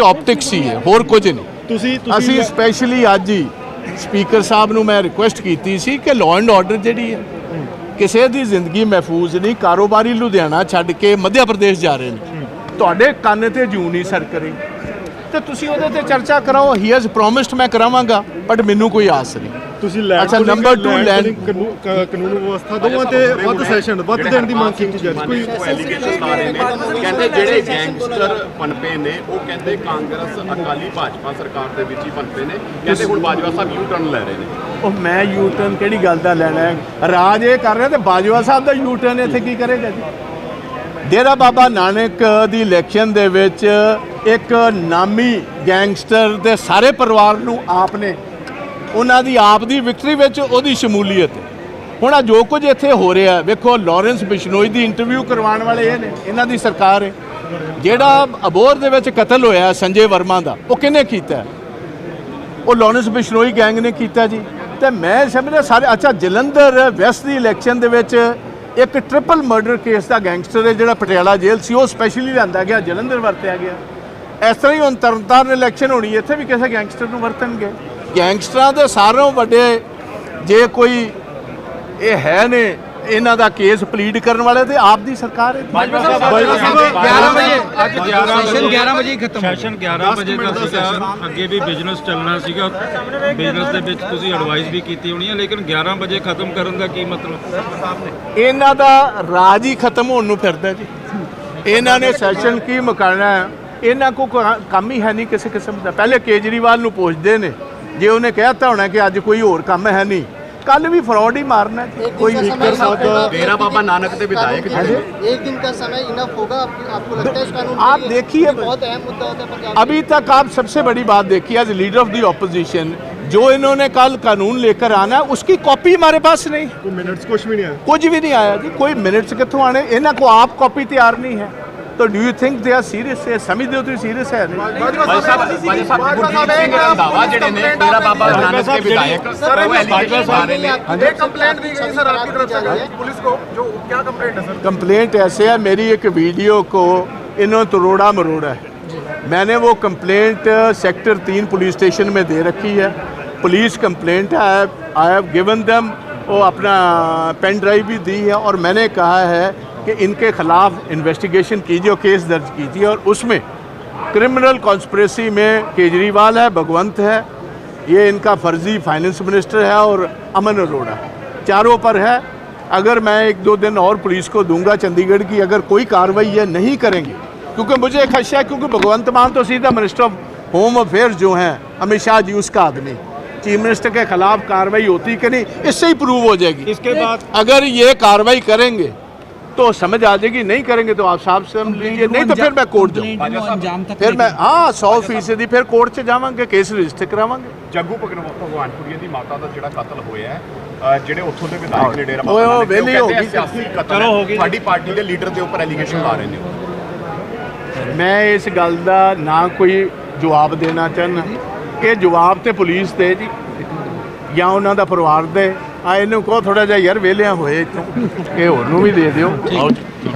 Optics ਹੀ ਹੈ ਹੋਰ ਕੁਝ ਨਹੀਂ। ਤੁਸੀਂ ਅਸੀਂ ਸਪੈਸ਼ਲੀ ਅੱਜ ਹੀ ਸਪੀਕਰ ਸਾਹਿਬ ਨੂੰ ਮੈਂ ਰਿਕੁਐਸਟ ਕੀਤੀ ਸੀ ਕਿ ਲਾਅ ਐਂਡ ਆਰਡਰ ਜਿਹੜੀ ਹੈ ਕਿਸੇ ਦੀ ਜ਼ਿੰਦਗੀ ਮਹਿਫੂਜ਼ ਨਹੀਂ ਕਾਰੋਬਾਰੀ ਲੁਧਿਆਣਾ ਛੱਡ ਕੇ ਮੱਧ ਪ੍ਰਦੇਸ਼ ਜਾ ਰਹੇ ਨੇ। ਤੁਹਾਡੇ ਕੰਨ ਤੇ ਜੂ ਨਹੀਂ ਸਰ ਕਰੀ। ਤੇ ਤੁਸੀਂ ਉਹਦੇ ਤੇ ਚਰਚਾ ਕਰਾਓ ਹੀ ਹੈਜ਼ ਪ੍ਰੋਮਿਸਡ ਮੈਂ ਕਰਾਵਾਂਗਾ ਬਟ ਮੈਨੂੰ ਕੋਈ ਆਸ ਨਹੀਂ। ਤੁਸੀਂ ਲੈਂਡ ਅੱਛਾ, number two, land land- pooling ਕਾਨੂੰਨ- ਵਿਵਸਥਾ ਦੋਵਾਂ ਤੇ ਵੱਧ ਸੈਸ਼ਨ ਵੱਧ ਦੇਣ ਦੀ ਮੰਗ ਕੀਤੀ ਜਾ ਰਹੀ ਕੋਈ ਐਲੀਗੇਸ਼ਨ ਆ ਰਹੇ ਨੇ। ਕਹਿੰਦੇ ਜਿਹੜੇ ਗੈਂਗਸਟਰ ਪਨਪੇ ਨੇ ਉਹ ਕਹਿੰਦੇ ਕਾਂਗਰਸ ਅਕਾਲੀ ਭਾਜਪਾ ਸਰਕਾਰ ਦੇ ਵਿੱਚ ਹੀ ਪਨਪੇ ਨੇ। ਕਹਿੰਦੇ ਹੁਣ ਬਾਜਵਾ ਸਾਹਿਬ ਯੂ ਟਰਨ ਲੈ ਰਹੇ ਨੇ। ਉਹ ਮੈਂ ਯੂ ਟਰਨ ਕਿਹੜੀ ਗੱਲ ਦਾ ਲੈਣਾ ਹੈ ਰਾਜ ਇਹ ਕਰ ਰਿਹਾ ਤੇ ਬਾਜਵਾ ਸਾਹਿਬ ਦਾ ਯੂ ਟਰਨ ਇੱਥੇ ਕੀ ਕਰੇਗਾ ਜੀ? ਡੇਰਾ ਬਾਬਾ ਨਾਨਕ ਦੀ ਇਲੈਕਸ਼ਨ ਦੇ ਵਿੱਚ ਇੱਕ ਨਾਮੀ ਗੈਂਗਸਟਰ ਦੇ ਸਾਰੇ ਪਰਿਵਾਰ ਨੂੰ ਆਪ ਨੇ ਉਹਨਾਂ ਦੀ ਆਪ ਦੀ ਵਿਕਟਰੀ ਵਿੱਚ ਉਹਦੀ ਸ਼ਮੂਲੀਅਤ ਹੁਣ ਆ ਜੋ ਕੁਝ ਇੱਥੇ ਹੋ ਰਿਹਾ ਵੇਖੋ, ਲਾਰੈਂਸ ਬਿਸ਼ਨੋਈ ਦੀ ਇੰਟਰਵਿਊ ਕਰਵਾਉਣ ਵਾਲੇ ਇਹ ਨੇ, ਇਹਨਾਂ ਦੀ ਸਰਕਾਰ ਹੈ। ਜਿਹੜਾ ਅਬੋਰ ਦੇ ਵਿੱਚ ਕਤਲ ਹੋਇਆ ਸੰਜੇ ਵਰਮਾ ਦਾ, ਉਹ ਕਿਹਨੇ ਕੀਤਾ ਉਹ ਲਾਰੈਂਸ ਬਿਸ਼ਨੋਈ ਗੈਂਗ ਨੇ ਕੀਤਾ ਜੀ। ਤੇ ਮੈਂ ਸਮਝਦਾ ਸਾਰੇ, ਅੱਛਾ, ਜਲੰਧਰ ਵੈਸਟ ਦੀ ਇਲੈਕਸ਼ਨ ਦੇ ਵਿੱਚ ਇੱਕ ਟ੍ਰਿਪਲ ਮਰਡਰ ਕੇਸ ਦਾ ਗੈਂਗਸਟਰ ਹੈ, ਜਿਹੜਾ ਪਟਿਆਲਾ ਜੇਲ੍ਹ ਸੀ, ਉਹ ਸਪੈਸ਼ਲੀ ਲਿਆਂਦਾ ਗਿਆ, ਜਲੰਧਰ ਵਰਤਿਆ ਗਿਆ। ਇਸ ਤਰ੍ਹਾਂ ਹੀ ਹੁਣ ਤਰਨਤਾਰਨ ਇਲੈਕਸ਼ਨ ਹੋਣੀ ਇੱਥੇ ਵੀ ਕਿਸੇ ਗੈਂਗਸਟਰ ਨੂੰ ਵਰਤਣਗੇ। ਗੈਂਗਸਟਰਾਂ ਦੇ ਸਾਰਿਆਂ ਵੱਡੇ ਜੇ ਕੋਈ ਇਹ ਹੈ ਨੇ ਇਹਨਾਂ ਦਾ ਕੇਸ ਪਲੀਡ ਕਰਨ ਵਾਲੇ ਤੇ ਆਪ ਦੀ ਸਰਕਾਰ ਹੈ। ਬਾਜਵਾ ਸਾਹਿਬ 11 ਵਜੇ ਅੱਜ 11 ਸੈਸ਼ਨ 11 ਵਜੇ ਹੀ ਖਤਮ ਹੋ ਸੈਸ਼ਨ 11 ਵਜੇ ਦਾ ਸੀਗਾ ਅੱਗੇ ਵੀ ਬਿਜ਼ਨਸ ਚੱਲਣਾ ਸੀਗਾ। ਬਿਜ਼ਨਸ ਦੇ ਵਿੱਚ ਤੁਸੀਂ ਐਡਵਾਈਸ ਵੀ ਕੀਤੀ ਹੋਣੀ ਹੈ ਲੇਕਿਨ 11 ਵਜੇ ਖਤਮ ਕਰਨ ਦਾ ਕੀ ਮਤਲਬ? ਇਹਨਾਂ ਦਾ ਰਾਜ ਹੀ ਖਤਮ ਹੋਣ ਨੂੰ ਫਿਰਦਾ ਜੀ। ਇਹਨਾਂ ਨੇ ਸੈਸ਼ਨ ਕੀ ਮੁਕਾਣਾ ਇਹਨਾਂ ਕੋ- ਕੰਮ ਹੀ ਹੈ ਨਹੀਂ ਕਿਸੇ ਕਿਸਮ ਦਾ। ਪਹਿਲੇ ਕੇਜਰੀਵਾਲ ਨੂੰ ਪੁੱਛਦੇ ਨੇ। ਜੇ ਉਹਨੇ ਕਹਿਤਾ ਹੋਣਾ ਕਿ ਅੱਜ ਕੋਈ ਹੋਰ ਕੰਮ ਹੈ ਨਹੀਂ ਕੱਲ ਵੀ ਫਰਾਡ ਹੀ ਮਾਰਨਾ ਹੈ। ਕੋਈ ਸਪੀਕਰ ਸਾਹਿਬ ਦਾ ਡੇਰਾ ਬਾਬਾ ਨਾਨਕ ਦੇ ਵਿਧਾਇਕ ਜਿਹੜੇ ਨੇ एक दिन का समय इनफ होगा आपको आपको लगता है इस कानून के आप लिए? देखिए- ये बहुत अहम मुद्दा होता है पंजाब में। अभी तक आप सबसे बड़ी बात देखिए as leader of the opposition जो इन्होंने कल कानून लेकर आना है उसकी कॉपी हमारे पास नहीं ਕੋਈ ਮਿੰਟਸ ਕੁਝ ਵੀ ਨਹੀਂ ਹੈ ਕੁਝ ਵੀ ਨਹੀਂ ਆਇਆ ਜੀ ਕੋਈ ਮਿੰਟਸ ਕਿੱਥੋਂ ਆਣੇ ਇਹਨਾਂ ਕੋ ਆਪ ਕਾਪੀ ਤਿਆਰ ਨਹੀਂ तो do you think they are serious है समझते हो तुम सीरियस है कंप्लेंट ऐसे है मेरी एक वीडियो को इन्होंने तोड़ा मरोड़ा है मैंने वो कंप्लेंट सेक्टर तीन पुलिस स्टेशन में दे रखी है police complaint I have given दम वो अपना पेन ड्राइव भी दी है और मैंने कहा है कि इनके खिलाफ इन्वेस्टिगेशन कीजिए और केस दर्ज कीजिए और उसमें क्रिमिनल कॉन्स्परेसी में केजरीवाल है भगवंत है ये इनका फर्जी फाइनेंस मिनिस्टर है और अमन अरोड़ा चारों पर है। अगर मैं एक दो दिन और पुलिस को दूँगा चंडीगढ़ की अगर कोई कार्रवाई ये नहीं करेंगे क्योंकि मुझे खदशा है क्योंकि भगवंत मान तो सीधा मिनिस्टर ऑफ़ होम अफेयर्स जो हैं अमित शाह जी उसका आदमी। चीफ मिनिस्टर के खिलाफ कार्रवाई होती कि नहीं इससे ही प्रूव हो जाएगी। इसके बाद अगर ये कार्रवाई करेंगे तो समझ आ जाएगी नहीं करेंगे तो आप साफ समझ लीजिए नहीं तो फिर मैं कोर्ट जाऊँ अंजाम तक ਫਿਰ ਮੈਂ ਹਾਂ 100 ਫੀਸਦੀ ਫਿਰ ਕੋਰਟ 'ਚ ਜਾਵਾਂਗੇ ਕੇਸ ਰਜਿਸਟਰ ਕਰਾਵਾਂਗੇ ਜੱਗੂ ਭਗਨਵਾ- ਭਗਵਾਨਪੁਰੀਆ ਦੀ ਮਾਤਾ ਦਾ ਜਿਹੜਾ ਕਤਲ ਹੋਇਆ ਹੈ ਅਹ ਜਿਹੜੇ ਉੱਥੋਂ ਦੇ ਵਿਧਾਇਕ ਨੇ ਡੇਰਾ ਓਏ, ਬਾਬਾ ਉਹ ਨਾਨਕ ਦੇ, ਉਹ ਵਿਹਲੀ ਹੋ ਕਹਿੰਦੇ ਗਈ। ਸਿਆਸੀ ਕਤਲ ਚਲੋ ਹੋ ਹੈ ਗਈ। ਸਾਡੀ ਪਾਰਟੀ ਦੇ ਲੀਡਰ ਦੇ ਉੱਪਰ ਐਲੀਗੇਸ਼ਨ ਲਾ ਰਹੇ ਨੇ ਉਹ। ਮੈਂ ਇਸ ਗੱਲ ਦਾ ਨਾ ਕੋਈ ਜਵਾਬ ਦੇਣਾ ਚਾਹੁੰਦਾ ਇਹ ਜਵਾਬ ਤੇ ਪੁਲਿਸ ਦੇ ਜੀ ਜਾਂ ਉਹਨਾਂ ਦਾ ਪਰਿਵਾਰ ਦੇ ਆ ਇਹਨੂੰ ਕਹੋ ਥੋੜਾ ਜਿਹਾ ਯਾਰ ਵਿਹਲਿਆਂ ਹੋਏ ਇੱਥੋਂ। ਇਹ ਹੋਰ ਨੂੰ ਵੀ ਦੇ ਦਿਓ। ਆਓ ਜੀ।